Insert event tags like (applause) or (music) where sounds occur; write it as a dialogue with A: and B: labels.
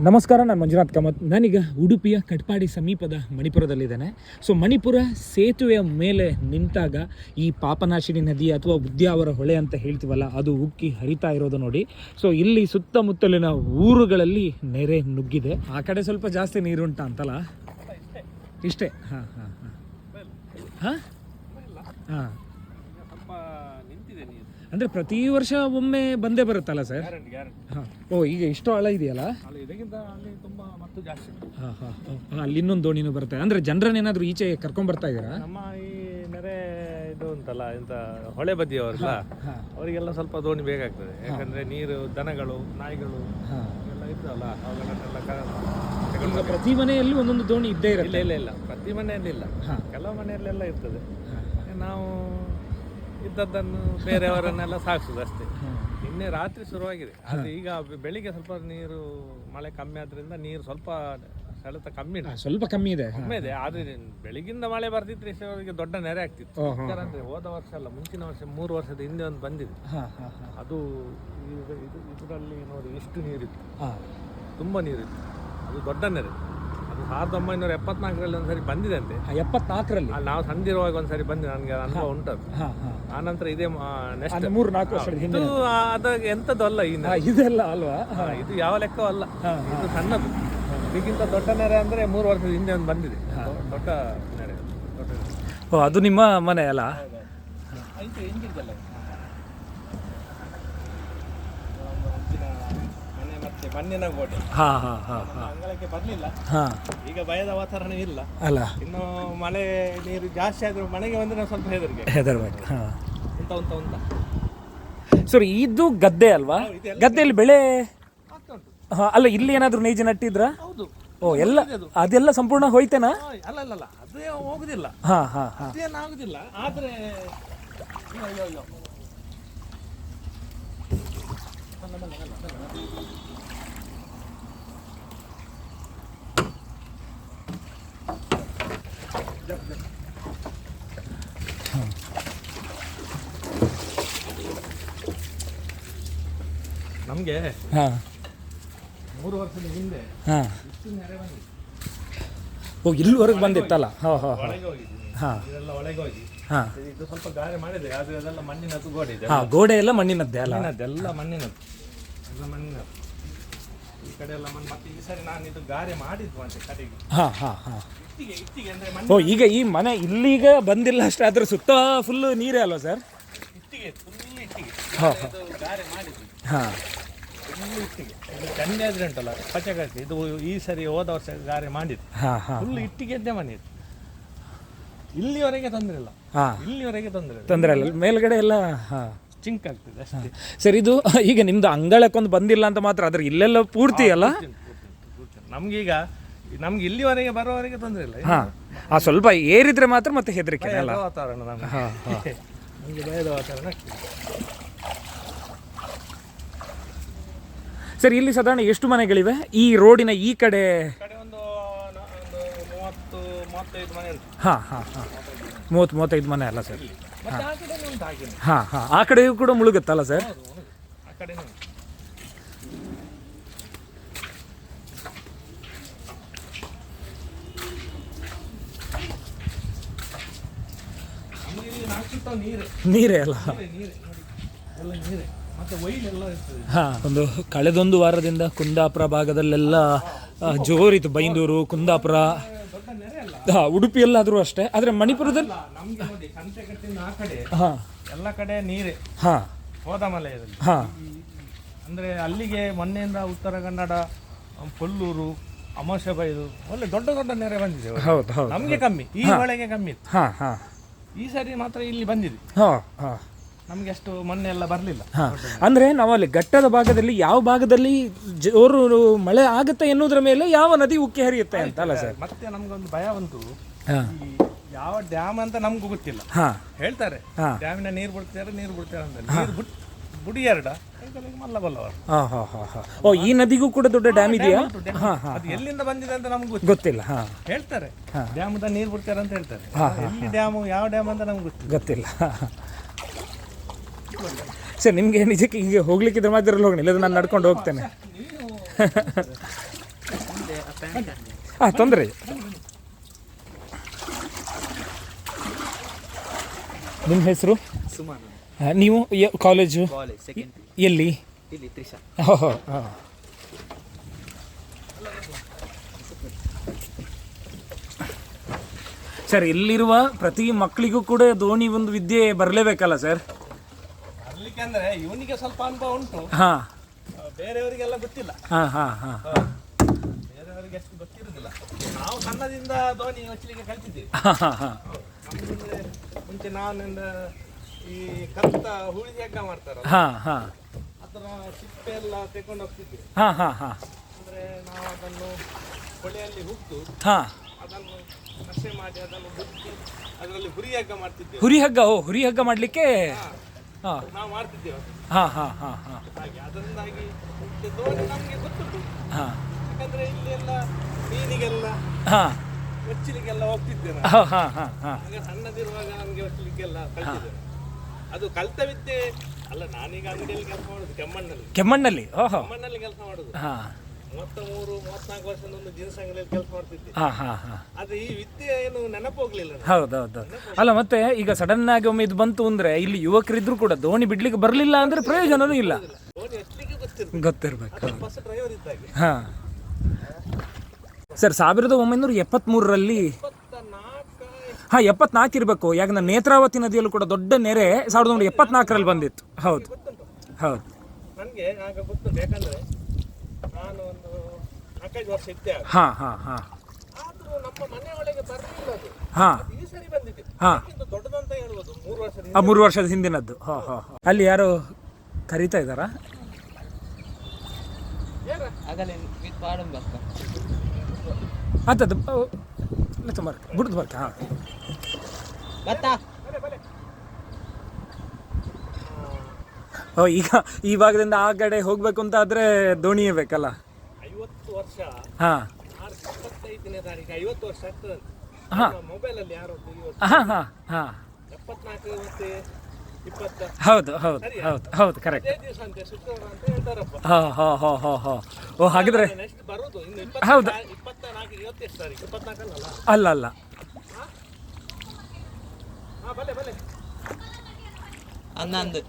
A: ನಮಸ್ಕಾರ, ನಾನು ಮಂಜುನಾಥ್ ಕಾಮತ್. ನಾನೀಗ ಉಡುಪಿಯ ಕಟ್ಪಾಡಿ ಸಮೀಪದ ಮಣಿಪುರದಲ್ಲಿದ್ದೇನೆ. ಸೊ, ಮಣಿಪುರ ಸೇತುವೆಯ ಮೇಲೆ ನಿಂತಾಗ ಈ ಪಾಪನಾಶಿನಿ ನದಿ ಅಥವಾ ಉದ್ಯಾವರ ಹೊಳೆ ಅಂತ ಹೇಳ್ತೀವಲ್ಲ, ಅದು ಉಕ್ಕಿ ಹರಿತಾ ಇರೋದು ನೋಡಿ. ಸೊ, ಇಲ್ಲಿ ಸುತ್ತಮುತ್ತಲಿನ ಊರುಗಳಲ್ಲಿ ನೆರೆ ನುಗ್ಗಿದೆ. ಆ ಕಡೆ ಸ್ವಲ್ಪ ಜಾಸ್ತಿ ನೀರುಂಟ ಅಂತಲ್ಲ? ಇಷ್ಟೇ. ಹಾಂ ಹಾಂ ಹಾಂ. ಹಾಂ? ಹಾಂ. ಅಂದರೆ ಪ್ರತಿ ವರ್ಷ ಒಮ್ಮೆ ಬಂದೇ ಬರುತ್ತಲ್ಲ ಸರ್? ಹಾಂ. ಓ ಈಗ ಇಷ್ಟು ಆಳ ಇದೆಯಲ್ಲ?
B: ಅಲ್ಲಿ ಇದಕ್ಕಿಂತ ಅಲ್ಲಿ ತುಂಬಾ ಮತ್ತು ಜಾಸ್ತಿ.
A: ಹಾಂ ಹಾಂ ಹಾಂ. ಅಲ್ಲಿ ಇನ್ನೊಂದು ದೋಣಿನೂ ಬರುತ್ತೆ. ಅಂದರೆ ಜನರನ್ನೇನಾದರೂ ಈಚೆ ಕರ್ಕೊಂಬರ್ತಾ ಇದ್ದೀರಾ?
B: ನಮ್ಮ ಈ ನೆರೆ ಇದು ಉಂಟಲ್ಲ ಎಂತ ಹೊಳೆ ಬದಿಯವರಲ್ಲ ಅವರಿಗೆಲ್ಲ ಸ್ವಲ್ಪ ದೋಣಿ ಬೇಕಾಗ್ತದೆ ಯಾಕಂದ್ರೆ ನೀರು ದನಗಳು ನಾಯಿಗಳು ಎಲ್ಲ ಇರ್ತಲ್ಲ ಅವುಗಳನ್ನೆಲ್ಲ
A: ಈಗ ಪ್ರತಿ ಮನೆಯಲ್ಲಿ ಒಂದೊಂದು ದೋಣಿ ಇದ್ದೇ
B: ಇಲ್ಲ
A: ಇರುತ್ತೆ?
B: ಇಲ್ಲ ಇಲ್ಲ ಪ್ರತಿ ಮನೆಯಲ್ಲಿ ಇಲ್ಲ ಕೆಲವು ಮನೆಯಲ್ಲೆಲ್ಲ ಇರ್ತದೆ. ನಾವು ಇದ್ದದ್ದನ್ನು ಬೇರೆಯವರನ್ನೆಲ್ಲ ಸಾಕ್ಸುದು ಅಷ್ಟೇ ನಿನ್ನೆ ರಾತ್ರಿ ಶುರುವಾಗಿದೆ. ಅದು ಈಗ ಬೆಳಿಗ್ಗೆ ಸ್ವಲ್ಪ ನೀರು ಮಳೆ ಕಮ್ಮಿ ಆದ್ರಿಂದ ನೀರು ಸ್ವಲ್ಪ ಸೆಳೆತ ಕಮ್ಮಿ ಇದೆ.
A: ಸ್ವಲ್ಪ ಕಮ್ಮಿ ಇದೆ.
B: ಕಮ್ಮಿ ಇದೆ. ಆದ್ರೆ ಬೆಳಿಗಿಂದ ಮಳೆ ಬರ್ತಿದ್ರೆ ಇಷ್ಟವರೆಗೆ ದೊಡ್ಡ ನೆರೆ ಆಗ್ತಿತ್ತು. ಯಾಕಂದ್ರೆ ಹೋದ ವರ್ಷ ಅಲ್ಲ ಮುಂಚಿನ ವರ್ಷ ಮೂರು ವರ್ಷದ ಹಿಂದೆ ಒಂದು ಬಂದಿದೆ. ಅದು ಇದು ಇದು ಇದರಲ್ಲಿ ನೋಡಿ ಎಷ್ಟು ನೀರಿತ್ತು. ತುಂಬಾ ನೀರಿತ್ತು. ಅದು ದೊಡ್ಡ ನೆರೆ. ಸಾವಿರದ ಒಂಬೈನೂರ ಎಪ್ಪತ್ನಾಲ್ಕರಲ್ಲಿ ಒಂದ್ಸರಿ ಬಂದಿದೆ ಅಂತೆ.
A: ಎಪ್ಪತ್ನಾಲ್ಕರಲ್ಲಿ?
B: ನಾವು ಸಂದಿರುವಾಗ ಒಂದ್ಸರಿ ಬಂದು ನನಗೆ ಅನುಭವ
A: ಹಾಂ
B: ಆ ನಂತರ ಇದೇ ನೆಕ್ಸ್ಟ್
A: ಮೂರ್ ನಾಲ್ಕು ವರ್ಷ ಹಿಂದೆ.
B: ಇದು ಅದ ಎಂಥದ್ದು ಅಲ್ಲ
A: ಇದೆಲ್ಲ ಅಲ್ವಾ?
B: ಇದು ಯಾವ ಲೆಕ್ಕವೂ ಅಲ್ಲ. ಇದು ಸಣ್ಣದು. ಇದಕ್ಕಿಂತ ದೊಡ್ಡ ನೆರೆ ಅಂದ್ರೆ ಮೂರು ವರ್ಷದ ಹಿಂದೆ ಒಂದು ಬಂದಿದೆ. ದೊಡ್ಡ ನೆರೆ. ದೊಡ್ಡ
A: ಅದು ನಿಮ್ಮ ಮನೆ ಅಲ್ಲ
B: ಐತೆ ಎಂಜಿದ್ದಲ್ಲ ಮುಂಚಿನ ಮನೆ ಮತ್ತೆ ಮಣ್ಣಿನ ಗೋಡೆ.
A: ಹಾಂ ಹಾಂ ಹಾಂ
B: ಹಾಂ. ಅಂಗಳಕ್ಕೆ ಬರಲಿಲ್ಲ
A: ಹಾಂ.
B: ಈಗ ಭಯದ ವಾತಾವರಣ ಇಲ್ಲ.
A: ಅಲ್ಲ.
B: ಇನ್ನು ಮಳೆ ನೀರು ಜಾಸ್ತಿ ಆದ್ರೂ ಮನೆಗೆ ಬಂದ್ರೆ ನಾವು ಸ್ವಲ್ಪ ಹೆದರಿಕೆ.
A: ಹೆದರ್ಬೇಕು ಹಾಂ.
B: ಉಂಟ ಉಂಟ ಉಂಟ
A: ಸರಿ ಇದು ಗದ್ದೆ ಅಲ್ವಾ? ಗದ್ದೆಯಲ್ಲಿ ಬೆಳೆ ಹಾಂ ಅಲ್ಲ ಇಲ್ಲಿ ಏನಾದರೂ ನೇಜಿ ನಟ್ಟಿದ್ರಾ?
B: ಹೌದು.
A: ಓ ಎಲ್ಲ ಅದೆಲ್ಲ ಸಂಪೂರ್ಣ ಹೋಯ್ತೇನಾ?
B: ಅಲ್ಲ ಅಲ್ಲ ಅಲ್ಲ. ಅದೇ ಹೋಗುದಿಲ್ಲ.
A: ಹಾಂ ಹಾಂ ಹಾಂ.
B: ಅದೇನು ಆಗುದಿಲ್ಲ. ಆದ್ರೆ ಅಯ್ಯೋ, ಅಯ್ಯೋ, ನಮ್ಗೆ
A: ಹಾಂ.
B: ಮೂರು ವರ್ಷದ ಹಿಂದೆ
A: ಹಾಂ.
B: ಇಷ್ಟು ನೆರೆ ಬಂದಿತ್ತು.
A: ಓ ಇಲ್ಲಿವರೆಗೆ ಬಂದಿತ್ತಲ್ಲ? ಹಾಂ ಹಾಂ
B: ಒಳಗೆ ಹೋಗಿದ್ದೀನಿ.
A: ಹಾಂ.
B: ಇದೆಲ್ಲ ಒಳಗೆ ಹೋಗಿ.
A: ಹಾಂ.
B: ಇದು ಸ್ವಲ್ಪ ಗಾರೆ ಮಾಡಿದೆ ಆದರೆ ಅದೆಲ್ಲ ಮಣ್ಣಿನದ್ದು ಗೋಡೆ ಇದೆ.
A: ಹಾಂ ಗೋಡೆ ಎಲ್ಲ ಮಣ್ಣಿನದ್ದೇ ಅಲ್ಲ?
B: ಮಣ್ಣಿನದ್ದು. ಎಲ್ಲ ಮಣ್ಣಿನದ್ದು. ಈ ಕಡೆ ಎಲ್ಲ ಮಣ್ಣು. ಮತ್ತೆ ಈ ಸರಿ ನಾನು ಇದು ಗಾರೆ ಮಾಡಿದ್ವು ಅಂತ ಕಡೆಗೆ.
A: ಹಾಂ ಹಾಂ
B: ಅಂದ್ರೆ
A: ಓ ಈಗ ಈ ಮನೆ ಇಲ್ಲಿಗ ಬಂದಿಲ್ಲ ಅಷ್ಟೇ ಅದ್ರ ಸುತ್ತ ಫುಲ್ ನೀರೇ ಅಲ್ವಾ ಸರ್
B: ಇಟ್ಟಿಗೆ ಫುಲ್ ಇಟ್ಟಿಗೆ.
A: ಹಾಂ
B: ಇದು ಗಾರೆ ಮಾಡಿದ್ವಿ.
A: ಹಾಂ.
B: ಫುಲ್ ಇಟ್ಟಿಗೆ. ಇದು ಚಂಡೆ ಆದ್ರೆ ಉಂಟಲ್ಲ ಇದು ಈ ಸರಿ ಹೋದ ವರ್ಷ ಗಾರೆ ಮಾಡಿದ್ದು.
A: ಹಾಂ ಹಾಂ
B: ಫುಲ್ ಇಟ್ಟಿಗೆದ್ದೇ ಮನೆ ಇಲ್ಲಿವರೆಗೆ ತೊಂದರೆ ಇಲ್ಲ.
A: ಹಾಂ.
B: ಇಲ್ಲಿವರೆಗೆ ತೊಂದರೆ ಇಲ್ಲ.
A: ತೊಂದರೆ ಇಲ್ಲ. ಮೇಲ್ಗಡೆ ಎಲ್ಲ ಹಾಂ.
B: ಚಿಂಕ್ ಆಗ್ತದೆ ಅಷ್ಟೇ.
A: ಸರ್ ಇದು (laughs) ಈಗ ನಿಮ್ದು ಅಂಗಳಕ್ಕೊಂದು ಬಂದಿಲ್ಲ ಅಂತ ಮಾತ್ರ ಅದ್ರ ಇಲ್ಲೆಲ್ಲ ಪೂರ್ತಿ ಅಲ್ಲ?
B: ನಮ್ಗೀಗ ನಮ್ಗೆ ಇಲ್ಲಿವರೆಗೆ ಬರೋವರೆಗೆ ತೊಂದರೆ ಇಲ್ಲ.
A: ಹಾ. ಆ ಸ್ವಲ್ಪ ಏರಿದ್ರೆ ಮಾತ್ರ ಮತ್ತೆ ಹೆದರಿಕೆ ಅಲ್ಲ?
B: ವಾತಾವರಣ ನಮ್ಗೆ.
A: ಹಾಂ ಹಾಂ.
B: ನಮ್ಗೆ ಭಯದ ವಾತಾವರಣ ಆಗ್ತದೆ.
A: ಸರ್ ಇಲ್ಲಿ ಸಾಧಾರಣ ಎಷ್ಟು ಮನೆಗಳಿವೆ? ಈ ರೋಡಿನ ಈ ಕಡೆ
B: ಕಡೆ ಒಂದು ನ- ಒಂದು ಮೂವತ್ತು ಮೂವತ್ತೈದು ಮನೆ ಉಂಟು
A: ಹಾಂ ಹಾಂ ಹಾಂ. ಮೂವತ್ತು ಮೂವತ್ತೈದು ಮನೆ ಅಲ್ಲ ಸರ್.
B: ಮತ್ತೆ ಆ ಕಡೆ ಉಂಟು ಹಾಗೆ
A: ಹಾಂ ಹಾಂ. ಆ ಕಡೆಯೂ ಕೂಡ ಮುಳುಗುತ್ತಲ್ಲ ಸರ್?
B: ಆ ನೀರೇ
A: ಅಲ್ಲ? ಹಾಂ ಒಂದು ಕಳೆದೊಂದು ವಾರದಿಂದ ಕುಂದಾಪುರ ಭಾಗದಲ್ಲೆಲ್ಲ ಜೋರಿತ್ತು ಬೈಂದೂರು ಕುಂದಾಪುರ. ಹಾಂ ಉಡುಪಿಯಲ್ಲಾದರೂ ಅಷ್ಟೇ. ಆದರೆ ಮಣಿಪುರದಲ್ಲಿ
B: ನಮ್ಗೆ ನೋಡಿ ಕಂತೆಕಟ್ಟಿನ ಆ ಕಡೆ
A: ಹಾಂ.
B: ಎಲ್ಲ ಕಡೆ ನೀರೇ.
A: ಹಾಂ.
B: ಹೋದಮಲಯದಲ್ಲಿ
A: ಹಾಂ.
B: ಅಂದ್ರೆ ಅಲ್ಲಿಗೆ ಮೊನ್ನೆಯಿಂದ ಉತ್ತರ ಕನ್ನಡ ಕೊಲ್ಲೂರು ಅಮಾವಾಸ್ಯ ಬೈದು ಒಳ್ಳೆ ದೊಡ್ಡ ದೊಡ್ಡ ನೆರೆ ಬಂದಿದೆ.
A: ಹೌದು ಹೌದು
B: ನಮ್ಗೆ ಕಮ್ಮಿ ಈ ಮಳೆಗೆ ಕಮ್ಮಿ ಇತ್ತು.
A: ಹಾಂ ಹಾಂ.
B: ಈ ಸರಿ ಮಾತ್ರ ಇಲ್ಲಿ ಬಂದಿದೆ.
A: ಹಾಂ ಹಾಂ.
B: ನಮ್ಗೆ ಅಷ್ಟು ಮೊನ್ನೆ ಎಲ್ಲ ಬರಲಿಲ್ಲ.
A: ಅಂದ್ರೆ ಅಂದರೆ ನಾವಲ್ಲಿ ಘಟ್ಟದ ಭಾಗದಲ್ಲಿ ಯಾವ ಭಾಗದಲ್ಲಿ ಜೋರು ಮಳೆ ಆಗುತ್ತೆ ಎನ್ನುವುದರ ಮೇಲೆ ಯಾವ ನದಿ ಉಕ್ಕಿ ಹರಿಯುತ್ತೆ ಅಂತ ಅಲ್ಲ ಸರ್?
B: ಮತ್ತೆ ನಮ್ಗೊಂದು ಭಯ ಬಂತು. ಈ ಯಾವ ಡ್ಯಾಮ್ ಅಂತ ನಮ್ಗೂ ಗೊತ್ತಿಲ್ಲ.
A: ಹಾಂ.
B: ಹೇಳ್ತಾರೆ.
A: ಹಾಂ.
B: ಡ್ಯಾಮಿನ ನೀರು ಬಿಡ್ತಾರೆ ನೀರು ಬಿಡ್ತಾರೆ ಅಂತ. ನೀರು ಬಿಟ್ ಬುಡಿ ಎರಡ. ಮಲ್ಲ ಬಲ್ಲವರು
A: ಹಾಂ ಹಾಂ ಹಾಂ ಹಾಂ. ಓ ಈ ನದಿಗೂ ಕೂಡ ದೊಡ್ಡ ಡ್ಯಾಮ್ ಇದೆಯಾ? ಹಾಂ ಹಾಂ
B: ಅದು ಎಲ್ಲಿಂದ ಬಂದಿದೆ ಅಂತ ನಮ್ಗೆ ಗೊತ್ತಿಲ್ಲ.
A: ಹಾಂ.
B: ಹೇಳ್ತಾರೆ.
A: ಡ್ಯಾಮ್
B: ನೀರ್ ನೀರು ಬಿಡ್ತಾರೆ ಅಂತ ಹೇಳ್ತಾರೆ. ಎಲ್ಲಿ ಡ್ಯಾಮು ಯಾವ ಡ್ಯಾಮ್ ಅಂತ ನಮ್ಗೆ ಗೊತ್ತಿಲ್ಲ.
A: ಗೊತ್ತಿಲ್ಲ. ಸರ್ ನಿಮಗೆ ನಿಜಕ್ಕೆ ಹೀಗೆ ಹೋಗ್ಲಿಕ್ಕಿದ್ರೆ ಮಾತ್ರ ಹೋಗೋಣ ಇಲ್ಲದ ನಾನು ನಡ್ಕೊಂಡು ಹೋಗ್ತೇನೆ. ಹಾಂ ತೊಂದರೆ ನಿಮ್ಮ ಹೆಸರು? ನೀವು ಕಾಲೇಜು ಎಲ್ಲಿ? ಓಹೋ ಹಾಂ ಸರ್ ಇಲ್ಲಿರುವ ಪ್ರತಿ ಮಕ್ಕಳಿಗೂ ಕೂಡ ದೋಣಿ ಒಂದು ವಿದ್ಯೆ ಬರಲೇಬೇಕಲ್ಲ ಸರ್?
B: ಅಲ್ಲಿಗೆ ಅಂದ್ರೆ ಇವನಿಗೆ ಸ್ವಲ್ಪ ಅನುಭವ ಉಂಟು.
A: ಹಾಂ.
B: ಬೇರೆಯವರಿಗೆಲ್ಲ ಗೊತ್ತಿಲ್ಲ.
A: ಹಾಂ ಹಾಂ ಹಾಂ.
B: ಬೇರೆಯವರಿಗೆ ಅಷ್ಟು ಗೊತ್ತಿರುವುದಿಲ್ಲ ನಾವು ಸಣ್ಣದಿಂದ ಧೋನಿ ಹೊಚ್ಚಲಿಕ್ಕೆ ಕಲ್ತಿದ್ದೀವಿ. ನಮ್ದಂದ್ರೆ ಮುಂಚೆ ನಾನಿಂದ ಈ ಕತ್ತ ಹುಳಿ ಹೆಗ್ಗ ಮಾಡ್ತಾರಲ್ಲ
A: ಹಾಂ ಹಾಂ.
B: ಅದರ ಸಿಪ್ಪೆ ಎಲ್ಲ ತೆಕೊಂಡು ಹೋಗ್ತಿದ್ವಿ.
A: ಹಾಂ ಹಾಂ ಹಾಂ.
B: ಅಂದ್ರೆ ನಾವು ಅದನ್ನು ಹೊಳೆಯಲ್ಲಿ ಹುಟ್ಟು
A: ಹಾಂ.
B: ಅದನ್ನು ಕಷೆ ಮಾಡಿ ಅದನ್ನು ಬುತ್ತಿ ಅದರಲ್ಲಿ ಹುರಿ ಹಗ್ಗ ಮಾಡ್ತಿದ್ವಿ
A: ಹುರಿ ಹಗ್ಗ ಓ ಹುರಿ ಹಗ್ಗ ಮಾಡಲಿಕ್ಕೆ ಹಾಂ.
B: ನಾವು ಮಾಡ್ತಿದ್ದೇವೆ.
A: ಹಾಂ ಹಾಂ ಹಾಂ ಹಾಂ.
B: ಹಾಗೆ ಅದರಿಂದಾಗಿ ಮತ್ತೆ ಧೋನಿ ನಮಗೆ ಗೊತ್ತುಂಟು.
A: ಹಾಂ.
B: ಯಾಕಂದ್ರೆ ಇಲ್ಲಿ ಎಲ್ಲ ಮೀನಿಗೆಲ್ಲ
A: ಹಾಂ.
B: ಹೊಚ್ಚಲಿಕ್ಕೆಲ್ಲ ಹೋಗ್ತಿದ್ದೆ ನಾನು
A: ಹಾಂ ಹಾಂ ಹಾಂ ಹಾಂ.
B: ಆಗ ಸಣ್ಣದಿರುವಾಗ ನಮಗೆ ಹೊಚ್ಚಲಿಕ್ಕೆಲ್ಲ ಕಲ್ತಿದ್ದೇನೆ ಅದು ಕಲ್ತ ವಿದ್ಯೆ ಅಲ್ಲ ನಾನೀಗ ಅಂಗಡಿಯಲ್ಲಿ ಕೆಲಸ ಮಾಡುದು ಕೆಮ್ಮಣ್ಣಲ್ಲಿ.
A: ಕೆಮ್ಮಣ್ಣಲ್ಲಿ? ಓಹೋ.
B: ಕೆಮ್ಮಣ್ಣಲ್ಲಿ ಕೆಲಸ ಮಾಡುದು.
A: ಹಾಂ.
B: ಮೂವತ್ತ ಮೂರು ಮೂವತ್ನಾಲ್ಕು ವರ್ಷದ ಒಂದು ಜೀನ್ಸ್ ಅಂಗಡಿಯಲ್ಲಿ ಕೆಲಸ ಮಾಡ್ತಿದ್ದೆ.
A: ಹಾಂ ಹಾಂ ಹಾಂ.
B: ಆದ್ರೆ ಈ ವಿದ್ಯೆ ಏನು ನನಗೆ.
A: ಅಲ್ಲ ಮತ್ತೆ ಈಗ ಸಡನ್ ಆಗಿ ಒಮ್ಮೆ ಇದು ಬಂತು ಅಂದ್ರೆ ಇಲ್ಲಿ ಯುವಕರಿದ್ರು ಕೂಡ ದೋಣಿ ಬಿಡ್ಲಿಕ್ಕೆ ಬರಲಿಲ್ಲ ಅಂದ್ರೆ ಪ್ರಯೋಜನನೂ ಇಲ್ಲ. ಗೊತ್ತಿರ್ಬೇಕು.
B: ಬಸ್ ಡ್ರೈವರ್ ಇದ್ದಾಗೆ
A: ಹಾ. ಸರ್ ಸಾವಿರದ ಒಂಬೈನೂರ ಎಪ್ಪತ್ಮೂರರಲ್ಲಿ
B: ಇಪ್ಪತ್ತ ನಾಲ್ಕ
A: ಹಾ ಎಪ್ಪತ್ನಾಲ್ಕು ಇರಬೇಕು. ಯಾಕಂದ್ರೆ ನೇತ್ರಾವತಿ ನದಿಯಲ್ಲೂ ಕೂಡ ದೊಡ್ಡ ನೆರೆ ಸಾವಿರದ ಒಂಬೈನೂರ ಎಪ್ಪತ್ನಾಲ್ಕರಲ್ಲಿ ಬಂದಿತ್ತು. ಹೌದು.
B: ಗೊತ್ತುಂಟು
A: ಹೌದು.
B: ನನಗೆ ಆಗ ಗೊತ್ತು ಯಾಕಂದ್ರೆ ನಾನು ನಾಲ್ಕೈದು ವರ್ಷ ಇತ್ತೆ ಆಗ
A: ಹಾ ಹಾ ಹಾ.
B: ಆದ್ರೂ ನಮ್ಮ ಮನೆ ಒಳಗೆ ಬರಲಿಲ್ಲ ಅದು.
A: ಹಾ.
B: ಈ ಸರಿ ಬಂದಿದೆ.
A: ಹಾ.
B: ಇದು ದೊಡ್ಡದಂತ ಹೇಳ್ಬೋದು ಮೂರು ವರ್ಷದ
A: ಆ ಮೂರು ವರ್ಷದ ಹಿಂದಿನದ್ದು. ಹಾ ಹಾ ಹಾ. ಅಲ್ಲಿ ಯಾರು ಕರೀತಾ ಇದ್ದಾರಾ?
C: ಪಾಡಂ ಬರ್ತಾ.
A: ಅಂತದ್ದು ತುಂಬ ಬಿಡುದು ಬರ್ತಾ ಹಾಂ.
C: ಬರ್ತಾ.
A: ಓ ಈಗ ಈ ಭಾಗದಿಂದ ಆ ಕಡೆ ಹೋಗ್ಬೇಕು ಅಂತ ಆದ್ರೆ ದೋಣಿಯೇ ಬೇಕಲ್ಲ? ಹಾ.
B: ಇಪ್ಪತ್ತೈದನೇ ತಾರೀಕು ಐವತ್ತು ವರ್ಷ
A: ಹಾ.
B: ಮೊಬೈಲ್ ಅಲ್ಲಿ ಯಾರು ಇವತ್ತು
A: ಹಾ ಹಾ ಹಾ.
B: ಎಪ್ಪತ್ನಾಲ್ಕು ಮತ್ತೆ ಇಪ್ಪತ್ತ.
A: ಹೌದು ಹೌದು ಹೌದು ಹೌದು ಕರೆಕ್ಟ್
B: ಇದೇ ದಿವಸ ಅಂತೆ ಶುಕ್ರವಾರ ಅಂತ ಹೇಳ್ತಾರಪ್ಪ.
A: ಹಾ ಹಾ ಹಾ ಹಾ ಹಾ. ಓ ಹಾಗಿದ್ರೆ
B: ನೆಕ್ಸ್ಟ್ ಬರೋದು ಇನ್ನು
A: ಹೌದು.
B: ಇಪ್ಪತ್ತ ಇಪ್ಪತ್ತ ನಾಲ್ಕು ಇವತ್ತೆಷ್ಟು ತಾರೀಕು. ಇಪ್ಪತ್ನಾಲ್ಕಲ್ಲ?
A: ಅಲ್ಲ ಅಲ್ಲ.
B: ಹಾ ಬಲೆ ಬಲೆ
C: ಹನ್ನೊಂದು.